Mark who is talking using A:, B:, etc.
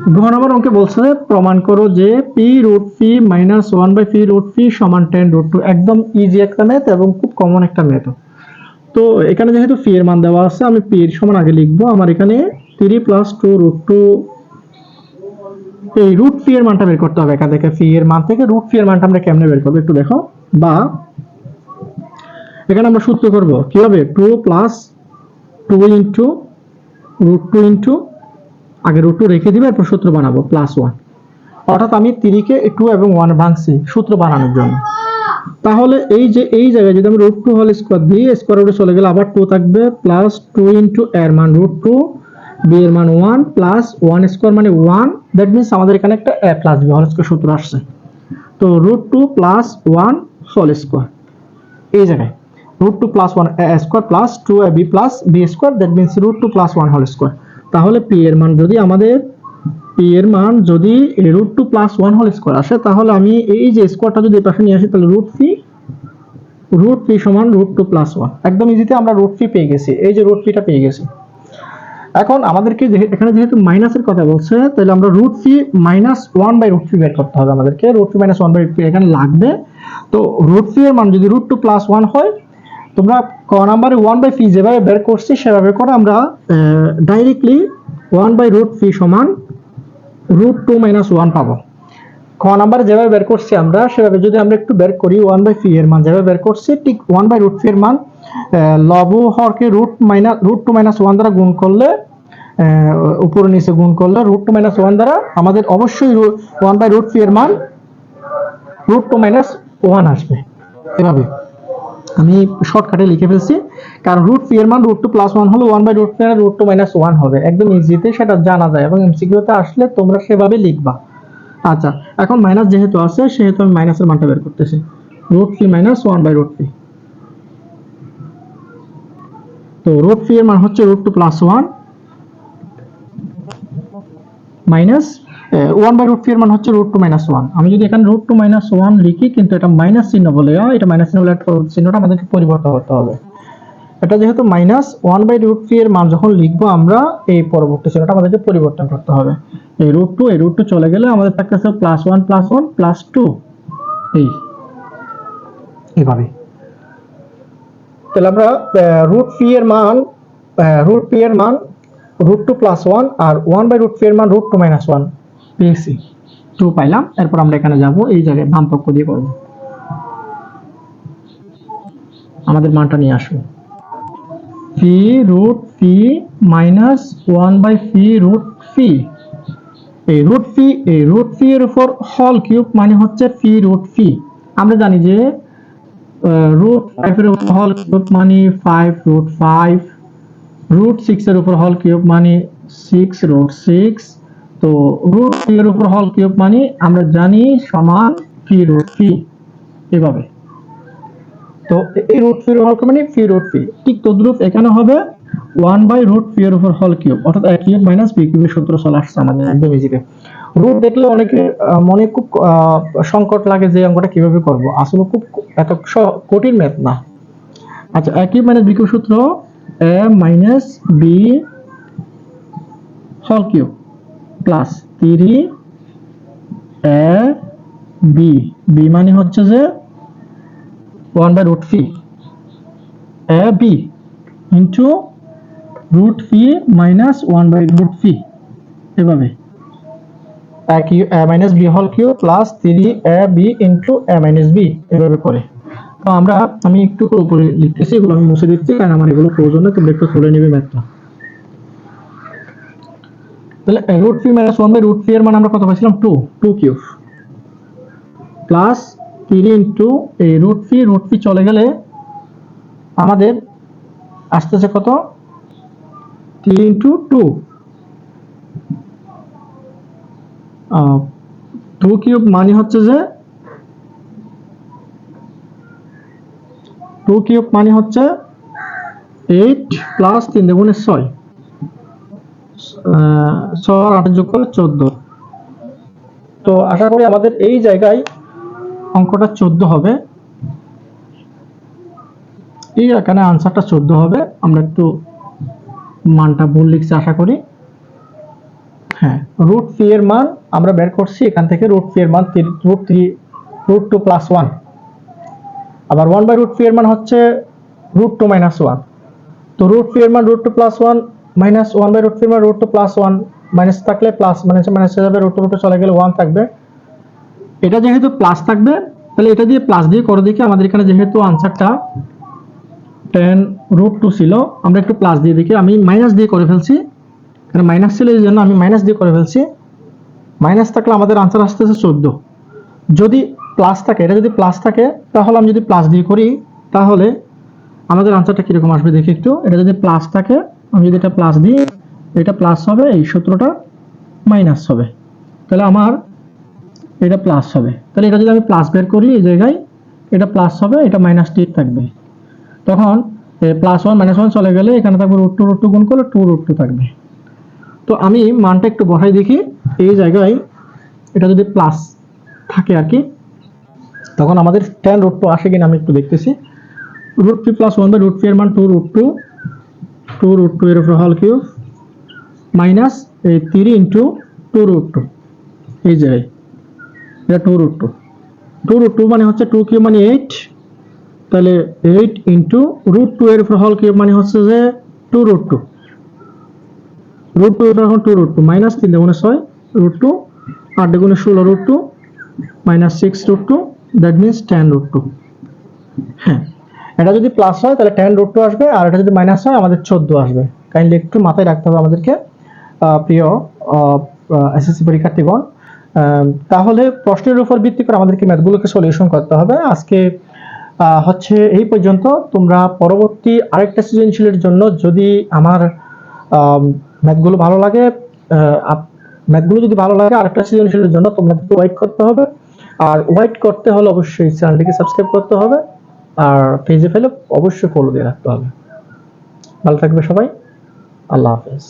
A: ঘ নম্বর অঙ্কে বলছে, প্রমাণ করো যে P root P minus one by P root P সমান টেন রুট টু একদম ইজি একটা ম্যাথ এবং খুব কমন একটা ম্যাথ তো এখানে যেহেতু পি এর মান দেওয়া আছে, আমি পি এর সমান আগে লিখব। আমার এখানে three plus two root two এই রুট পি এর মানটা বের করতে হবে এখান থেকে। পি এর মান থেকে রুট পি এর মানটা আমরা কেমনে বের করব একটু দেখো। বা এখানে আমরা সূত্র করব। কি হবে? Two plus two into root two into আগে রুট টু রেখে দিবে, এরপর সূত্র বানাবো প্লাস ওয়ান অর্থাৎ আমি তিরিকে টু এবং ওয়ান ভাঙছি সূত্র বানানোর জন্য। তাহলে এই যে, এই জায়গায় যদি আমি রুট টু হল স্কোয়ার দিই স্কোয়ার রুটে চলে গেলে আবার টু থাকবে প্লাস টু ইন্টু এর মান রুট টু বি এর মান ওয়ান প্লাস ওয়ান স্কোয়ার মানে ওয়ান দ্যাট মিনস আমাদের এখানে একটা A plus B whole square সূত্র আসছে। তো root two plus one whole square এই জায়গায়। Root two plus one square plus two A B plus B square that means root two plus one whole square তাহলে P এর মান যদি আমাদের পি এর মান যদি root two plus one whole square আসে, তাহলে আমি এই যে স্কোয়ারটা যদি পাশে নিয়ে আসি, তাহলে রুট পি রুট পি সমান রুট টু প্লাস ওয়ান একদম ইজিতে আমরা রুট পি পেয়ে গেছি, এই যে রুট পিটা পেয়ে গেছি। এখন আমাদেরকে এখানে যেহেতু মাইনাসের কথা বলছে, তাহলে আমরা root P minus one by root P বের করতে হবে আমাদেরকে। Root P minus one by root এখানে লাগবে। তো রুট পি এর মান যদি রুট টু প্লাস ওয়ান হয়, তোমরা ক নাম্বারে ওয়ান বাই পি যেভাবে বের করছি, সেভাবে করে আমরা directly one by root P সমান রুট টু মাইনাস ওয়ান পাবো। ক নাম্বারে যেভাবে বের করছি আমরা, সেভাবে যদি আমরা একটু বের করি ওয়ান বাই ফি এর মান যেভাবে বের করছি, ঠিক ওয়ান বাই রুট পি এর মান লব হরকে root minus root two minus one দ্বারা গুণ করলে উপরে নিচে গুণ করলে রুট টু মাইনাস ওয়ান দ্বারা আমাদের অবশ্যই ওয়ান বাই রুট ফি এর মান রুট টু মাইনাস ওয়ান আসবে। এভাবে। আমি শর্টকাটে লিখে ফেলছি। কারণ রুট পি এর মান রুট টু প্লাস ওয়ান হলে one by root P root two minus one হবে। একদম ইজিতে সেটা জানা যায় এবং এমসিকিউতে আসলে তোমরা সেভাবে লিখবা। আচ্ছা এখন মাইনাস যেহেতু আছে, সেহেতু আমি মাইনাসের মানটা বের করতেছি। Root P minus one by root P তো রুট পি এর মান হচ্ছে root two plus one minus one by root P এর মান হচ্ছে রুট টু মাইনাস ওয়ান আমি যদি এখানে রুট টু মাইনাস ওয়ান লিখি, কিন্তু এটা মাইনাস চিহ্ন বলে এটা মাইনাস চিহ্ন বলে চিহ্নটা আমাদেরকে পরিবর্তন করতে হবে। এটা যেহেতু minus one by root P এর মান যখন লিখব আমরা, এই পরবর্তী চিহ্নটা আমাদেরকে পরিবর্তন করতে হবে। এই রুট টু এই রুট টু চলে গেলে আমাদের থাকতেছে plus one plus one plus two এই এইভাবে তাহলে আমরা রুট পি এর মান রুট পি এর মান রুট টু প্লাস ওয়ান আর ওয়ান বাই রুট পি এর মান রুট টু মাইনাস ওয়ান পেয়েছি। টু পাইলাম, এরপর আমরা এখানে যাব, এই জায়গায় বাম পক্ষ দিয়ে করব। আমাদের মানটা নিয়ে আসব P root P minus one by P root P এই রুট পি এই রুট পি এর উপর হল কিউব মানে হচ্ছে পি রুট পি আমরা জানি যে রুট ফাইভ এর উপর হল কিউব মানে five root five root six এর উপর হল কিউব মানে সিক্স রুট সিক্স তো রুট পি এর উপর হল কিউব মানে? আমরা জানি সমান পি রুট পি এভাবে। তো এই রুট পি এর হল কিউব মানে? পি রুট পি ঠিক তদ্রুপ এখানে হবে ওয়ান বাই রুট পি এর উপর হল কিউব, অর্থাৎ এ কিউব মাইনাস বি কিউবের সূত্র চলে আসছে আমাদের একদম ইজিতে রুট দেখলে অনেকে মনে খুব সংকট লাগে যে অঙ্কটা কীভাবে করব। আসলে খুব এত কঠিন ম্যাথ না। আচ্ছা A cube minus B cube সূত্র, এ মাইনাস বি হল cube. Plus three A B B মানে হচ্ছে যে one by root P A B into root P minus one by root P এভাবে। মাইনাস বি হল cube plus three A B into A minus B এভাবে করে। তো আমরা, আমি একটু উপরে লিখতেছি, এগুলো আমি মুছে দিচ্ছি, কারণ আমার এগুলো প্রয়োজন না তোমরা একটু তুলে নিবে ম্যাথটা তাহলে root P minus one by root P এর মান আমরা কত পাইছিলাম? Two two cube plus three into এই রুট ফি রুট ফি চলে গেলে আমাদের আসতেছে কত? Three into two two cube মানে হচ্ছে যে টু কিউব মানে হচ্ছে এইট প্লাস তিন দুগুণে ছয়। ছয় আটের যোগ করলে চোদ্দ। তো আশা করি আমাদের এই জায়গায় অঙ্কটা চোদ্দ হবে। এই এখানে আনসারটা চোদ্দ হবে। আমরা একটু মানটা ভুল লিখছি, আশা করি। হ্যাঁ রুট থ্রি এর মান আমরা বের করছি এখান থেকে রুট থ্রি এর মান root three root two plus one আবার ওয়ান বাই রুট থ্রি এর মান হচ্ছে রুট টু মাইনাস ওয়ান তো রুট থ্রি এর মান root two plus one minus one by root three মান root two plus one minus থাকলে প্লাস মাইনাস মাইনাস হয়ে যাবে রুট টু রুটে চলে গেলে ওয়ান থাকবে। এটা যেহেতু প্লাস থাকবে, তাহলে এটা দিয়ে প্লাস দিয়ে করে দেখি আমাদের এখানে যেহেতু আনসারটা টেন রুট টু ছিল, আমরা একটু প্লাস দিয়ে দেখি। আমি মাইনাস দিয়ে করে ফেলছি। কারণ মাইনাস ছিল এই জন্য আমি মাইনাস দিয়ে করে ফেলছি। মাইনাস থাকলে আমাদের আনসার আসতেছে চোদ্দ। যদি প্লাস থাকে, এটা যদি প্লাস থাকে, তাহলে আমি যদি প্লাস দিয়ে করি, তাহলে আমাদের আনসারটা কীরকম আসবে দেখি একটু। এটা যদি প্লাস থাকে আমি যদি এটা প্লাস দিই, এটা প্লাস হবে, এই সূত্রটা মাইনাস হবে। তাহলে আমার এটা প্লাস হবে। তাহলে এটা যদি আমি প্লাস বের করি এই জায়গায়, এটা প্লাস হবে, এটা মাইনাস টি থাকবে। তখন প্লাস ওয়ান মাইনাস ওয়ান চলে গেলে এখানে থাকবে রুট টু রুট টু গুণ করলে টু রুট টু থাকবে। তো আমি মানটা একটু বসাই দেখি, এই জায়গায় এটা যদি প্লাস থাকে আর কি, তখন আমাদের টেন রুট টু আসে কিনা আমি একটু দেখতেছি। Root three plus one by root three এর মান two root two two root two এর উপর হল কিউব মাইনাস এই three into two root two এই জায়গায় এটা two root two two root two মানে হচ্ছে টু কিউব মানে এইট তাহলে এইট ইন্টু রুট টু এর উপর হল কিউব মানে হচ্ছে যে two root two root two এখন টু রুট টু মাইনাস তিন দুগুণে ছয় রুট টু আট দুগুণে ষোলো root two minus six root two that means ten root two হ্যাঁ। এটা যদি প্লাস হয়, তাহলে টেন রুট টু আসবে, আর এটা যদি মাইনাস হয়, আমাদের চোদ্দ আসবে। কাইন্ডলি একটু মাথায় রাখতে হবে আমাদেরকে প্রিয় এসএসসি পরীক্ষার্থীগণ। তাহলে প্রশ্নের উপর ভিত্তি করে আমাদেরকে ম্যাথগুলোকে সলিউশন করতে হবে। আজকে হচ্ছে এই পর্যন্ত। তোমরা পরবর্তী আরেকটা সৃজনশীলের জন্য যদি আমার ম্যাথগুলো ভালো লাগে ম্যাথগুলো যদি ভালো লাগে, আরেকটা সৃজনশীলের জন্য তোমাদেরকে ওয়েট করতে হবে। আর ওয়েট করতে হলে অবশ্যই চ্যানেলটিকে সাবস্ক্রাইব করতে হবে। আর পেজে ফেলে অবশ্যই ফলো দিয়ে রাখতে হবে। ভালো থাকবে সবাই। আল্লাহ হাফেজ।